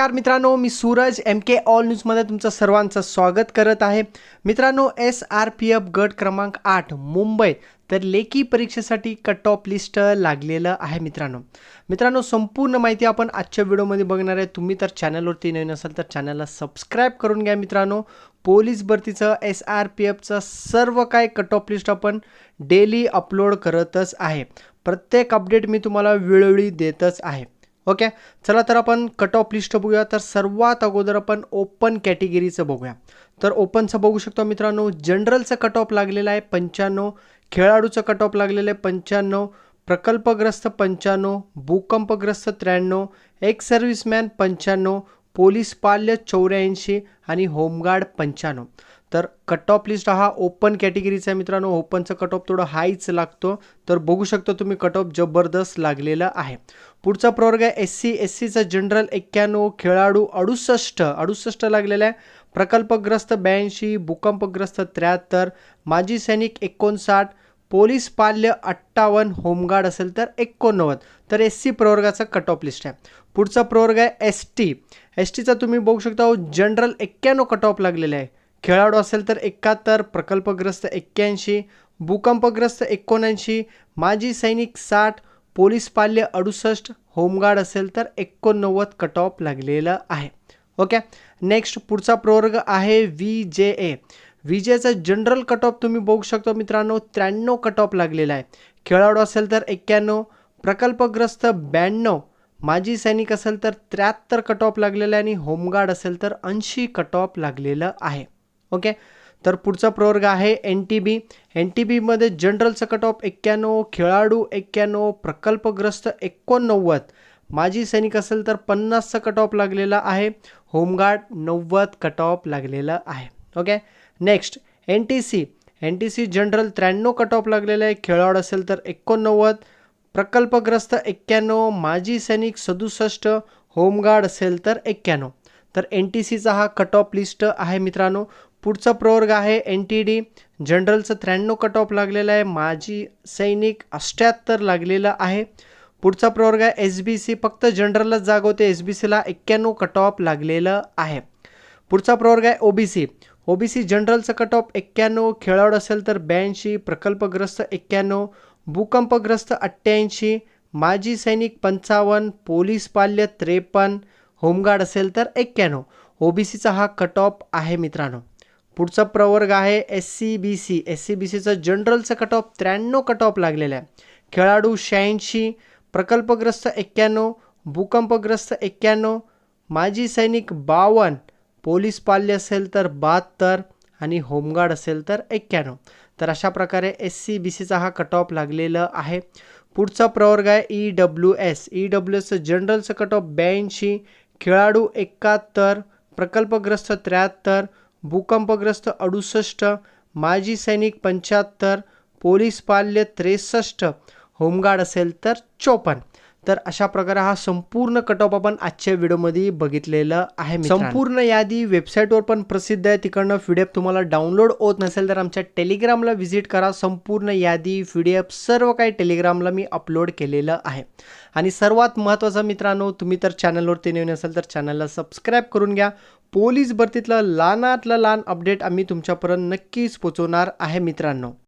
नमस्कार मित्रांनो मी सूरज एम के ऑल न्यूजमध्ये तुमचं सर्वांचं स्वागत करत आहे. मित्रांनो एस आर पी एफ गट क्रमांक आठ मुंबई तर लेखी परीक्षेसाठी कट ऑफ लिस्ट लागलेलं आहे मित्रांनो. मित्रांनो संपूर्ण माहिती आपण आजच्या व्हिडिओमध्ये बघणार आहे. तुम्ही तर चॅनलवरती नवीन असाल तर चॅनलला सबस्क्राईब करून घ्या मित्रांनो. पोलीस भरतीचं एस आर पी एफचं सर्व काय कट ऑफ लिस्ट आपण डेली अपलोड करतच आहे. प्रत्येक अपडेट मी तुम्हाला वेळोवेळी देतच आहे. ओके? चला तर आपण कट ऑफ लिस्ट बघूया. तर सर्वात अगोदर आपण ओपन कॅटेगरीचं बघूया. तर ओपनचं बघू शकतो मित्रांनो जनरलचं कट ऑफ लागलेलं आहे पंच्याण्णव खेळाडूचं कट ऑफ लागलेलं आहे पंच्याण्णव प्रकल्पग्रस्त पंच्याण्णव भूकंपग्रस्त त्र्याण्णव एक्स सर्व्हिसमॅन पंच्याण्णव पोलीस पाल्य चौऱ्याऐंशी आणि होमगार्ड पंच्याण्णव. तर कट ऑफ लिस्ट हा ओपन कॅटेगरीचा आहे मित्रांनो. ओपनचं कट ऑफ थोडं हायच लागतो. तर बघू शकतो तुम्ही कट ऑफ जबरदस्त लागलेलं आहे. पुढचा प्रवर्ग आहे एस सी एस सीचा जनरल एक्क्याण्णव खेळाडू अडुसष्ट. अडुसष्ट लागलेला आहे. प्रकल्पग्रस्त ब्याऐंशी भूकंपग्रस्त त्र्याहत्तर माजी सैनिक एकोणसाठ पोलीस पाल्य अठ्ठावन्न होमगार्ड असेल तर एकोणनव्वद. तर एस सी प्रवर्गाचा कट ऑफ लिस्ट आहे. पुढचा प्रवर्ग आहे एस टी. एस टीचा तुम्ही बघू शकता जनरल एक्क्याण्णव कट ऑफ लागलेला आहे. खेळाडू असेल तर एकाहत्तर प्रकल्पग्रस्त एक्क्याऐंशी भूकंपग्रस्त एकोणऐंशी माजी सैनिक साठ पोलीस पाल्य अडुसष्ट होमगार्ड असेल तर एकोणनव्वद कट ऑफ लागलेलं आहे. ओके नेक्स्ट पुढचा प्रवर्ग आहे व्ही जे ए व्ही जेचा जनरल कट ऑफ तुम्ही बघू शकता मित्रांनो त्र्याण्णव कट ऑफ लागलेला आहे. खेळाडू असेल तर एक्क्याण्णव प्रकल्पग्रस्त ब्याण्णव माजी सैनिक असेल तर त्र्याहत्तर कट ऑफ लागलेलं आहे आणि होमगार्ड असेल तर ऐंशी कट ऑफ लागलेलं आहे. ओके तर पुढचा प्रवर्ग आहे N T B N T बीमध्ये जनरलचं कट ऑफ एक्क्याण्णव खेळाडू एक्क्याण्णव प्रकल्पग्रस्त एकोणनव्वद. माजी सैनिक असेल तर पन्नासचा कट ऑफ लागलेला आहे. होमगार्ड नव्वद कट ऑफ लागलेलं आहे. Okay next N T C N T C general त्र्याण्णव कट ऑफ लागलेलं आहे. खेळाडू असेल तर एकोणनव्वद. प्रकल्पग्रस्त एक्क्याण्णव. माजी सैनिक सदुसष्ट. होमगार्ड असेल तर एक्क्याण्णव. तर एन टी सीचा हा कट ऑफ लिस्ट आहे मित्रांनो. पुढचा प्रवर्ग आहे एन टी डी जनरलचं त्र्याण्णव कट ऑफ लागलेलं आहे. माजी सैनिक अष्ट्याहत्तर लागलेलं आहे. पुढचा प्रवर्ग आहे एस बी सी फक्त जनरलच जाग होते एस बी सीला एक्क्याण्णव कट ऑफ लागलेलं आहे. पुढचा प्रवर्ग आहे O B C O B C जनरलचं cut off एक्क्याण्णव. खेळाडू असेल तर ब्याऐंशी. प्रकल्पग्रस्त एक्क्याण्णव. भूकंपग्रस्त अठ्ठ्याऐंशी. माजी सैनिक पंचावन्न. पोलीस पाल्य त्रेपन्न. होमगार्ड असेल तर एक्क्याण्णव. ओ बी सीचा हा कट ऑफ आहे मित्रांनो. पुढचा प्रवर्ग आहे S C B C S C B सीचं जनरलचं कट ऑफ त्र्याण्णव कट ऑफ लागलेलं आहे. खेळाडू शहाऐंशी प्रकल्पग्रस्त एक्क्याण्णव भूकंपग्रस्त एक्क्याण्णव माजी सैनिक बावन्न पोलीस पाल्य असेल तर बहात्तर आणि होमगार्ड असेल तर एक्क्याण्णव. तर अशा प्रकारे एस सी बी सीचा हा कट ऑफ लागलेला आहे. पुढचा प्रवर्ग आहे E W S E W एसचं जनरलचं कट ऑफ ब्याऐंशी खेळाडू एकाहत्तर प्रकल्पग्रस्त त्र्याहत्तर भूकंपग्रस्त अडुसष्ट माजी सैनिक पंच्याहत्तर पोलीस पाल्य त्रेसष्ट होमगार्ड असेल तर चोपन्न. तर अशा प्रकारे हा संपूर्ण कट ऑफ आपण आजच्या व्हिडिओमध्ये बघितलेलं आहे संपूर्ण यादी वेबसाईटवर पण प्रसिद्ध आहे. तिकडनं पी तुम्हाला डाउनलोड होत नसेल तर आमच्या टेलिग्रामला व्हिजिट करा. संपूर्ण यादी पी डी एफ सर्व काही टेलिग्रामला मी अपलोड केलेलं आहे. आणि सर्वात महत्त्वाचं मित्रांनो तुम्ही तर चॅनलवरती नवीन असाल तर चॅनलला सबस्क्राईब करून घ्या. पोलीस भरतीतलं लहानातलं लहान अपडेट आम्ही तुमच्यापर्यंत नक्कीच पोचवणार आहे मित्रांनो.